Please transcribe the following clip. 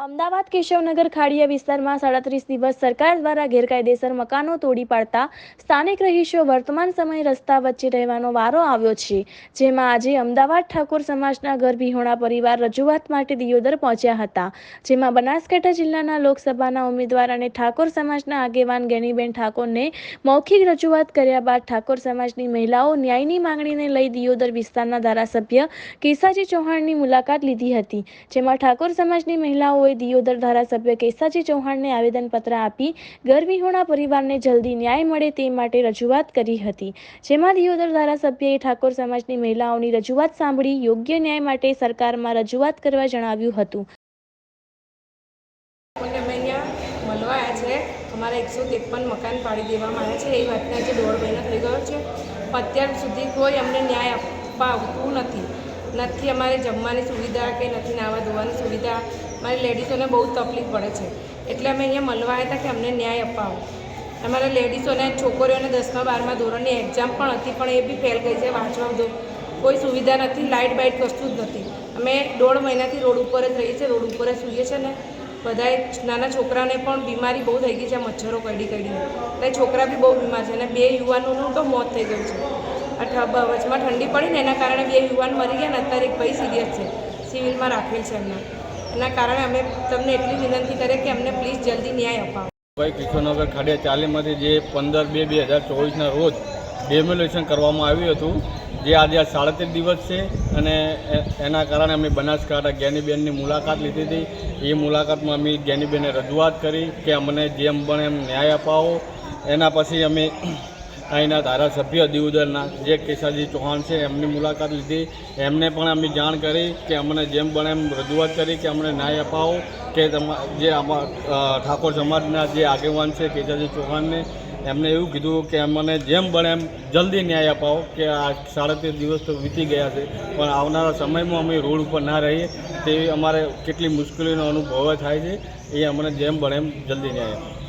અમદાવાદ કેશવનગર ખાડીયા વિસ્તારમાં સાડત્રીસ દિવસ સરકાર દ્વારા ગેરકાયદેસર મકાનો તોડી પાડતા સ્થાનિક રહીશો વર્તમાન સમયે રસ્તા વચ્ચે રહેવાનો વારો આવ્યો છે, જેમાં આજે અમદાવાદ ઠાકોર સમાજના ઘર વિહોણા પરિવાર રજૂઆત માટે દિયોદર પહોંચ્યા હતા, જેમાં બનાસકાંઠા જિલ્લાના લોકસભાના ઉમેદવાર અને ઠાકોર સમાજના આગેવાન ગેનીબેન ઠાકોરને મૌખિક રજૂઆત કર્યા બાદ ઠાકોર સમાજની મહિલાઓ ન્યાયની માંગણીને લઈ દિયોદર વિસ્તારના ધારાસભ્ય કેસાજી ચૌહાણની મુલાકાત લીધી હતી, જેમાં ઠાકોર સમાજની મહિલાઓએ દિયોદર ધારાસભ્ય કેસાજી ચૌહાણને આવેદનપત્ર આપી ગરવિહોણા પરિવારને જલ્દી ન્યાય મળે તે માટે રજૂઆત કરી હતી. જેમાં દિયોદર ધારાસભ્યએ ઠાકોર સમાજની મહિલાઓની રજૂઆત સાંભળી યોગ્ય ન્યાય માટે સરકારમાં રજૂઆત કરવા જણાવ્યું હતું. છે અમારા એકસો ત્રેપન મકાન પાડી દેવામાં આવ્યા છે. એ વાતના આજે દોઢ મહિના થઈ ગયો છે. અત્યાર સુધી કોઈ અમને ન્યાય આપવા આવતું નથી. નથી અમારે જમવાની સુવિધા કે નથી નાવા ધોવાની સુવિધા. મારી લેડીઝોને બહુ તકલીફ પડે છે. એટલે અમે અહીંયા મળવા આવ્યા હતા કે અમને ન્યાય અપાવો. અમારા લેડીઝોને છોકરીઓને દસમા, બારમા ધોરણની એક્ઝામ પણ હતી, પણ એ બી ફેલ ગઈ છે વાંચવા કોઈ સુવિધા નથી લાઇટ બાઇટ કશું જ નથી. અમે દોઢ મહિનાથી રોડ ઉપર જ રહીએ છીએ, રોડ ઉપર જ સૂઈએ છીએ ને. બધાએ નાના છોકરાને પણ બીમારી બહુ થઈ ગઈ છે, મચ્છરો કરડી કરડીને એટલે છોકરા બી બહુ બીમાર છે અને બે યુવાનોનું તો મોત થઈ ગયું છે. આ વચમાં ઠંડી પડી ને એના કારણે બે યુવાન મરી ગયા ને અત્યારે એક ભાઈ સિરિયસ છે. સિવિલમાં રાખેલ છે એમના. એના કારણે અમે તમને એટલી વિનંતી કરીએ કે અમને પ્લીઝ જલ્દી ન્યાય અપાવો. ભાઈ કિશોરનગર ખાડિયા ચાલીમાંથી જે પંદર બે બે હજાર ચોવીસના રોજ ડેમોલેશન કરવામાં આવ્યું હતું, જે આજે આ સાડત્રીસ દિવસ છે અને એના કારણે અમે બનાસકાંઠા જ્ઞાનીબેનની મુલાકાત લીધી હતી. એ મુલાકાતમાં અમે જ્ઞાનીબેને રજૂઆત કરી કે અમને જેમ બને એમ ન્યાય અપાવો. એના પછી અમે અહીંના ધારાસભ્ય દિયોદરના જે કેશાજી ચૌહાણ છે, એમની મુલાકાત લીધી. એમને પણ અમે જાણ કરી કે અમને જેમ બને એમ રજૂઆત કરી કે અમને ન્યાય અપાવો, કે જે ઠાકોર સમાજના જે આગેવાન છે કેશાજી ચૌહાણને, એમને એવું કીધું કે અમને જેમ બને એમ જલ્દી ન્યાય અપાવો, કે આ સાડત્રીસ દિવસ તો વીતી ગયા છે, પણ આવનારા સમયમાં અમે રોડ ઉપર ના રહીએ, તેવી અમારે કેટલી મુશ્કેલીનો અનુભવ થાય છે, એ અમને જેમ બને એમ જલ્દી ન્યાય અપાવો.